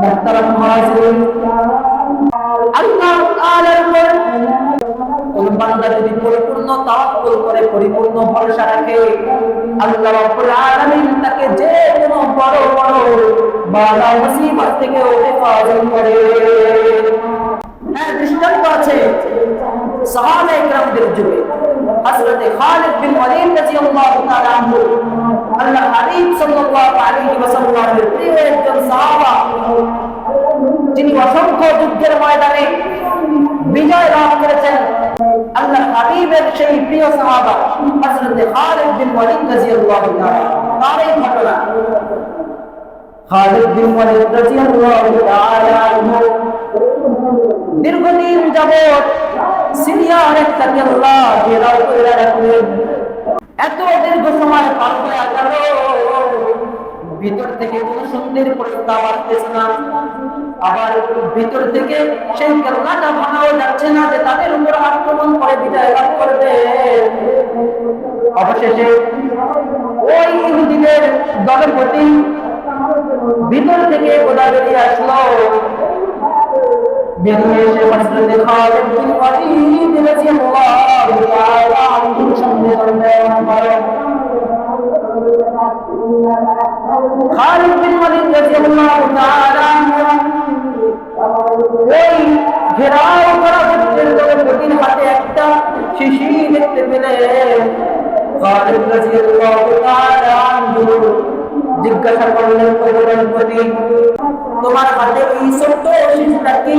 মুহতারাম হাজিরিন আল্লাহ তাআলার উপর কোন পরিপূর্ণ ভরসা রাখে তাকে যে কোনো বড় বড় বাধা মুসিবত থেকে হেফাজত করে হ্যাঁ দৃষ্টান্ত আছে সাহাবা যুগে হযরত খালিদ বিন ওয়ালিদ রাদিয়াল্লাহু তাআলা আনহু আল্লাহ হাবিব সাল্লাল্লাহু আলাইহি ওয়াসাল্লামের প্রিয় একজন সাহাবা, যিনি অসংখ্য যুদ্ধের ময়দানে বিজয় লাভ করেছেন, আল্লাহ হাবিবের সেই প্রিয় সাহাবা হযরত খালিদ বিন ওয়ালিদ রাদিয়াল্লাহু তাআলা, তার এই ঘটনা। খালিদ বিন ওয়ালিদ রাদিয়াল্লাহু তাআলা দীর্ঘদিন যাবৎ সিরিয়ার একটা কেল্লা ঘেরাও করে রাখলেন। এত দীর্ঘ সময় পার হয়ে গেল। ভিতর থেকে কোন সুন্দর প্রস্তাব আসতেছে না। আবার ভিতর থেকে সেই কেল্লাটা ভাঙাও যাচ্ছে না যে তাদের উপর আক্রমণ করে বিজয় লাভ করবে। অবশেষে ওই ইহুদিদের দলপতি ভিতর থেকে গোদা বেরিয়ে আসলো। বেরিয়ে এসে হযরত খালিদ খালিদ বিন ওয়ালিদ ওই একটা শিশি দেখতে পেলেন। খালিদ রাদিয়াল্লাহু তাআলা জিজ্ঞাসা করলেন ওই তোমার হাতে এই ছোট্ট শিশুটা কি?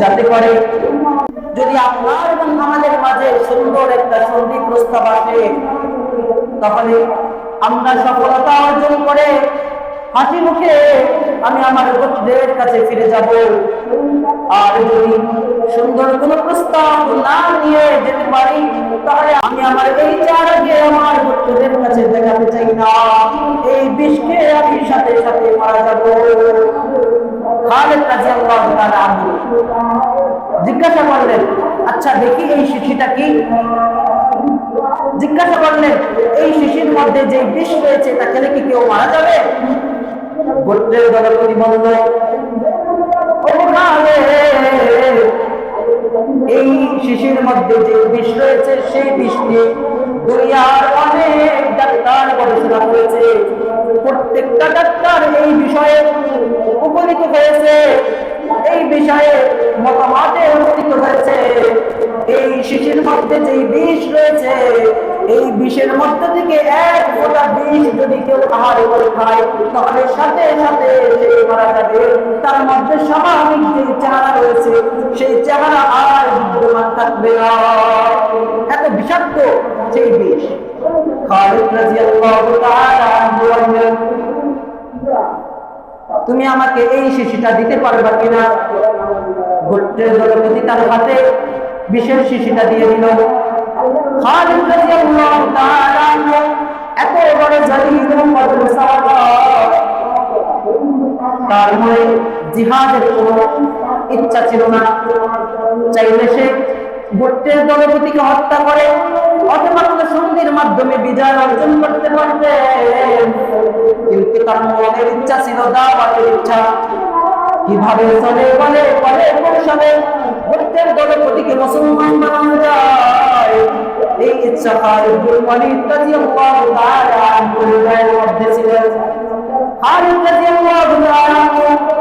যাতে করে যদি আপনার এবং আমাদের মাঝে সুন্দর একটা সন্ধি প্রস্তাব আসে, তাহলে আমরা সফলতা অর্জন করে হাসি মুখে আমি আমার গোত্রের কাছে ফিরে যাব। আর যদি সুন্দর কোনো প্রস্তাব না নিয়ে যেতে পারি, তাহলে আমি আমার এই চারাকে আমার গোত্রের কাছে দেখাতে চাই না। এই বিষকে আমি সাথে সাথে মারা যাব জিজ্ঞাসা করলেন আচ্ছা দেখি এই শিশিটা কি? জিজ্ঞাসা করলেন, এই শিশির মধ্যে যে বিষ রয়েছে কেউ মারা যাবে? গোত্রের এই শিশির মধ্যে যে বিষ রয়েছে, সেই বিষ নিয়ে দুনিয়ার অনেক ডাক্তার গবেষণা করেছে। প্রত্যেকটা ডাক্তার এই বিষয়ে উপনীত হয়েছে। এই বিষয়ে মতামতে উপনীত হয়েছে। এই শিশির মধ্যে যে বিষ রয়েছে, এই বিষের মধ্যে থেকে এক ফোঁটা বিষ যদি কেউ আহার করে খায়, তাহলে সাথে সাথে মারা যাবে। তার মধ্যে স্বাভাবিক যে চেহারা রয়েছে, সেই চেহারা আর বিদ্যমান থাকবে না। এত বিষাক্ত সেই বিষ তুমি আমাকে এই শিশিটা দিতে পারবা কিনা? গোত্রের দলপতি তার হাতে বিশেষ শিশিটা দিয়ে দিল। এত বড় তার মনে জিহাদের কোনো ইচ্ছা ছিল না। চাইলে সে গোত্রের দলপতিকে হত্যা করে, অথবা কোনো সন্ধির মাধ্যমে বিজয় অর্জন করতে পারবে। কিন্তু তার মনের ইচ্ছা ছিল দাওয়াতের ইচ্ছা। কীভাবে চলে বলে? বলে কৌশলে গোত্রের দলপতিকে মুসলমান বানানো যায়। এই ইচ্ছা খালিদুল ওয়ালিদ রাদিয়াল্লাহু তাআলা আনহুর হৃদয়ের মধ্যে ছিল। খালিদ রাদিয়াল্লাহু তাআলা আনহু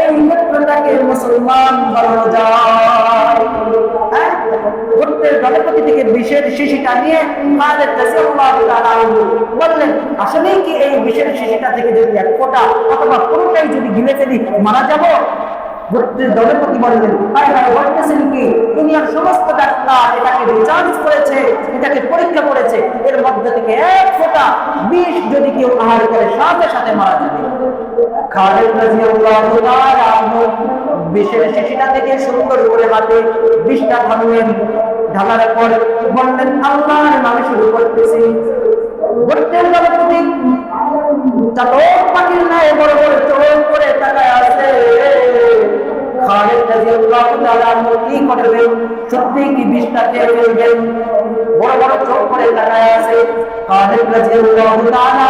এই গোত্রটাকে মুসলমান বানানো যায় হ্যাঁ? গোত্রের দলপতি থেকে বিশের শিশিটা নিয়ে খালেদ রাদিয়াল্লাহু বললেন, আসলেই কি এই বিশের শিশিটা থেকে যদি এক ফোঁটা অথবা পুরোটাই যদি গিলে ফেলি, মারা যাব গোত্রের দলপতি বললেন হায় হায়, বলতেছেন কি? দুনিয়ার সমস্ত ডাক্তার এটাকে রিচার্জ করেছে, এটাকে পরীক্ষা করেছে। এর মধ্যে থেকে এক ফোঁটা বিষ যদি কেউ আহার করে, সাথে সাথে মারা যাবে। খালেদ রাদিয়াল্লাহু তাআলা বিষের শিশিটা থেকে সুন্দর করে হাতে বিষটা ঢাললেন ঢালার পর বললেন, আল্লাহর নামে শুরু করতেছি। গোত্রের দলপতি চাতক পাখির ন্যায় বড় বড় চোখ করে তাকায় আছে। খালেদ রাদিয়াল্লাহু তাআলা কি করবেন সত্যি কি বিষটা খেয়ে ফেলবেন? বড় বড় চোখ করে তাকায় আছে। খালেদ রাদিয়াল্লাহু তাআলা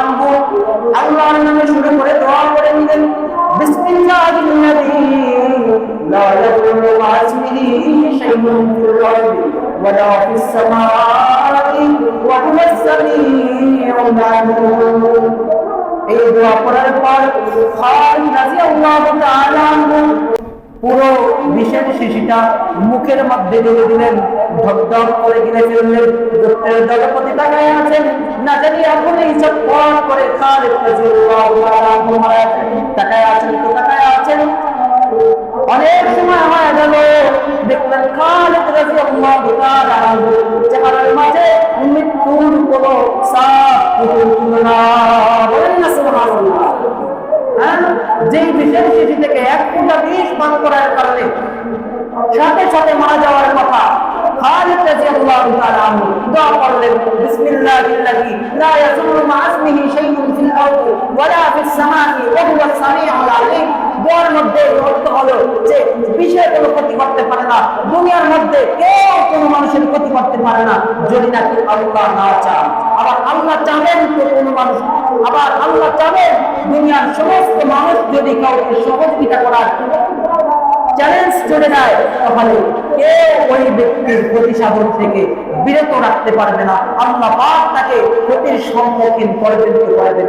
আল্লাহর নামে শুরু করে দোয়া করে নিলেন। বিসমিল্লাহিল্লাযী লা ইয়াদুররু মা শাইউন ফিল আরদি ওয়ালা ফিস সামাই ওয়া হুয়াস সামিউল আলিম। এই দোয়া করার পর পুরো বিষের শিশিটা মুখের মধ্যে ঢেলে দিলেন ধপধপ করে গিলে ফেললেন। দলপতি তাকায় আছেন। না জানি এখনই চটপট করে খালিদ। তাকায় আছেন তো তাকায় আছেন। অনেক সময় হয়ে গেল দেখলেন। খালিদ তাআলা আনহু, চেহারার মাঝে মৃত্যুর মারা যাওয়ার কথা। খালিদ রাদিয়াল্লাহু তাআলা আনহু দোয়া করলেন লা ইয়াযুররু মা শাইউন ফিল ফিস সামাই ওয়া সামিউল দোয়ার মধ্যে অর্থ হলো যে কোনো ক্ষতি করতে পারে না। দুনিয়ার মধ্যে কেউ কোনো মানুষের ক্ষতি করতে পারে না, যদি আল্লাহ না চান। আবার আল্লাহ চাবেন তো কোনো মানুষ। আবার আল্লাহ চাবেন দুনিয়ার সমস্ত মানুষ যদি কাউকে সহযোগিতা করার চ্যালেঞ্জ চলে যায়, তাহলে ওই ব্যক্তির সাধন থেকে বিরত রাখতে পারবে না। আল্লাহ পাক তাকে ক্ষতির সম্মুখীন করে দিতে পারবে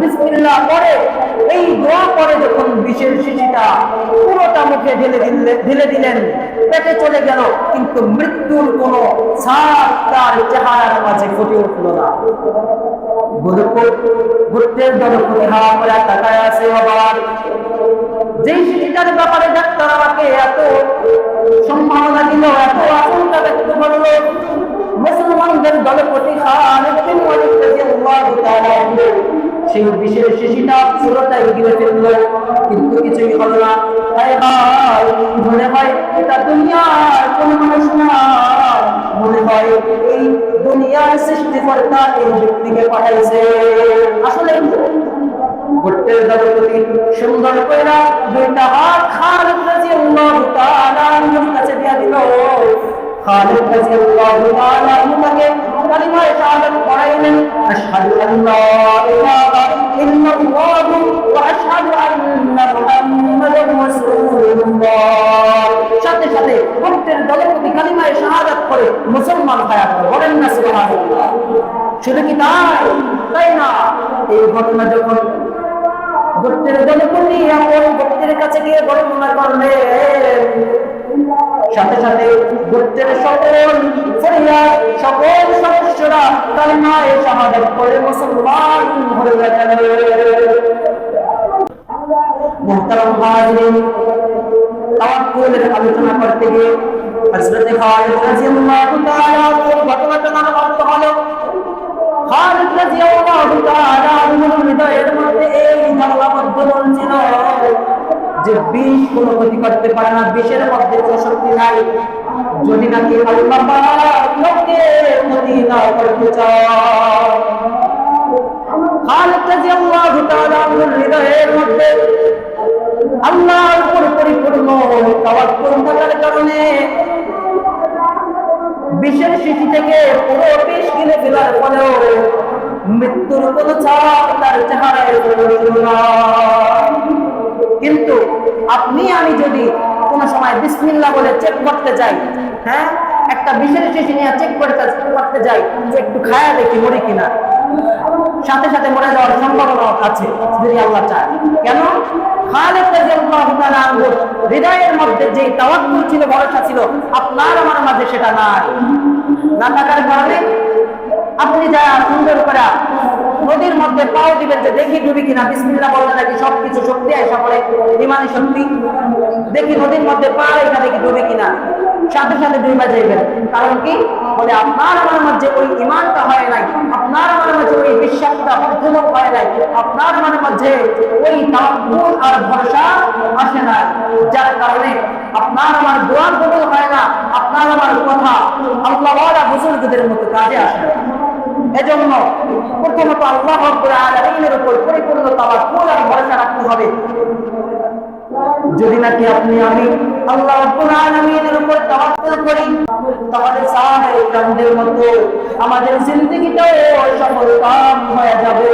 বিসমিল্লাহ পড়ে, এই দোয়া করে যখন বিশেষ শিশিটা পুরোটা মুখে ঢেলে ঢেলে দিলেন, পেটে চলে গেল, কিন্তু মৃত্যুর কোনো ছাপ তার চেহারার মাঝে ফুটে উঠল না। গোত্রের দলপতি হাওয়া করে তাকায় আছে আবার যেই শিশুটার ব্যাপারে ডাক্তার আমাকে এত সম্ভাবনা দিল, এত আশঙ্কা ব্যক্ত করল, মুসলমানদের তাআলা আনহু সেই বিশেষ শিশুটা পুরোটাই গিলে ফেলল, কিন্তু কিছুই হলো না। হায় হায়, মনে হয় এটা দুনিয়ার কোনো মানুষ না। মনে হয় এই দুনিয়ার সৃষ্টিকর্তা এই ব্যক্তিকে পাঠাইছে। আসলে গোত্রের দলপতি সুন্দর কইরা দুইটা হাত খালিদ রাদিয়াল্লাহু তাআলা আনহুর কাছে দিয়া দিল। খালিদ রাদিয়াল্লাহু তাআলা তাকে কালিমা শাহাদাত পড়াইলেন, আশহাদু আল্লা ইলাহা ইল্লাল্লাহু ওয়া আশহাদু আন্না মুহাম্মাদার রাসূলুল্লাহ। সাথে সাথে গোত্রের দলপতি কালিমা শাহাদাত করে মুসলমান হয়ে গেল। বলেন না, সুবহানাল্লাহ। শুধু কি তাই? তাই না? এই ঘটনা যখন গোত্রের দলপতি এমন গোত্রের কাছে গিয়ে বর্ণনা করলে। সাথে সাথে গোত্রের সকল ফরিয়াদ, সকল সদস্যরা কালিমায়ে শাহাদাত করে মুসলমান হয়ে গেলেন মুহতারাম হাজিরিন, তাওয়াক্কুলের আলোচনা করতে গিয়ে হযরত খালিদ রাদিয়াল্লাহু তাআলা ঘটনাটা নাম অর্থ হলো যে বিষ কোনো ক্ষতি করতে পারে না, বিষের মধ্যে কোনো শক্তি নাই। যদি নাকি আল্লাহ লোককে ক্ষতি না করতে আনহুর হৃদয়ের মধ্যে পরিপূর্ণ কারণে বিষের শিশি থেকে পুরো বিষ কিনে ফেলার পরেও মৃত্যুর কোন ছাপ তার কিন্তু আপনি, আমি যদি কোনো সময় বিসমিল্লা বলে চেক করতে যাই হ্যাঁ? একটা বিষের শিশি নিয়ে চেক করতে করতে যাই, যে একটু খায়া দেখি মরি কিনা। সাথে সাথে মরে যাওয়ার সম্ভাবনা আছে, যদি আল্লাহ চায়। কেন? হৃদয়ের মধ্যে যে তাওয়াক্কুল ছিল, ভরসা ছিল, আপনার আমার মাঝে সেটা নাই। না থাকার কারণে আপনি যা সুন্দর করে নদীর মধ্যে পাও দিবেন, যে দেখি ডুবি কিনা, বিসমিল্লাহ বললে নাকি সবকিছু শক্তি আইসা পড়ে ইমানি শক্তি দেখি নদীর মধ্যে পা রেখা দেখি ডুবে কিনা। সাথে সাথে ডুবে যাইবেন কারণ কি? বলে আপনার আমার মধ্যে ওই ইমানটা হয় নাই, আপনার আমার মধ্যে ওই বিশ্বাসটা বদ্ধমূল হয় নাই, আপনার মনের মধ্যে ওই তাওয়াক্কুল আর ভরসা আসে না যার কারণে আপনার আমার দোয়া কবুল হয় না, আপনার আমার কথা আল্লাহ ওয়ালা বুজুর্গদের মতো কাজে আসে না। এজন্য প্রথমত আল্লাহ রাব্বুল আলামিনের উপর পরিপূর্ণ তাওয়াক্কুল আর ভরসা রাখতে হবে। যদি নাকি আপনি আমি আল্লাহ রাব্বুল আলামিনের উপর তাওয়াক্কুল করি। তাহলে সাহাবায়ে কেরামদের মতো আমাদের জিন্দেগিটাও সফল কাম হয়ে যাবে।